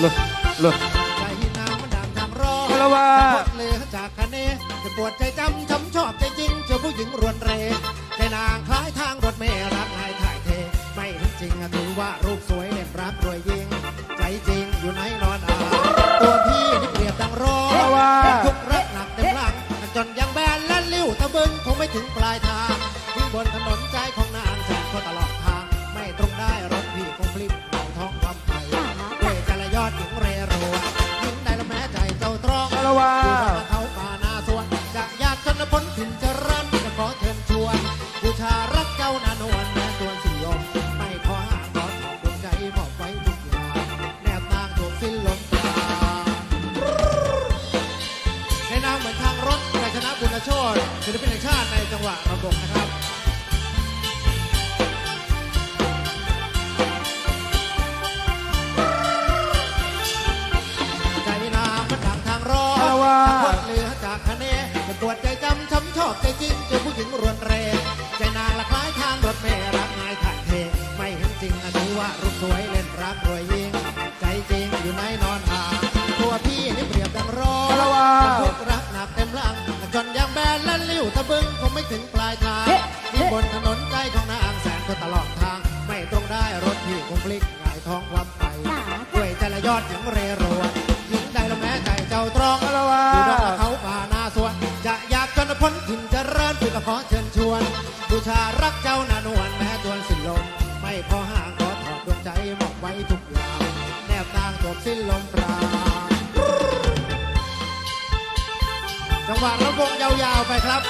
เลยใจนางมันดังทางร้องคารวะพดเลยจากคะเนจะปวดใจจำช้ำชอบใจจริงเจอผู้หญิงรวนเรใจนางคล้ายทางรถเมล์รักนายถ่ายเท ไม่ทั้งจริงอะถือว่ารูปสวยเล่นรักรวยยิงใจจริงอยู่ไหนนอนอาตัวพี่นี่เปรียบดังร้องคารวะทุกรักหนักเต็มหลังจนยังแบนและลิ้วตะบึงคงไม่ถึงปลายทางวิ่งบนถนนใจของ นายชนะบุญโชตศิลปินแห่งชาติในจังหวะระบบนะครับใจนามมันดังทางร้อนคารวะทางพดเหลือจากคะเนจะปวดใจจำช้ำชอบใจจริงเจอผู้หญิงรวนเรใจนางละคล้ายทางรถเมล์รักนายถ่ายเท ไม่เห็นจริงอะดูว่ารูปสวยเล่นรักรวยยิ ถึงปลายทางเฮ้ที่บนถนนใจของนางแสนคนตลอดทาง ไม่ตรงได้รถพี่คงพลิกหงายท้องความไปด้วยใจละยอดหญิงเรโรวหญิงใดละแม้ใจเจ้าตรองคารวะอยู่ดอกละเขาป่านาสวน จะอยากจนพ้นถิ่นเจริญพี่ก็ขอเชิญชวน บูชารักเจ้านานวลแม้จวนสิ้นลมไม่พอห่างขอถอดดวงใจมอบไว้ทุกอย่างแนบนางจบสิ้นลมปราณจังหวะระวงยาวๆไปครับ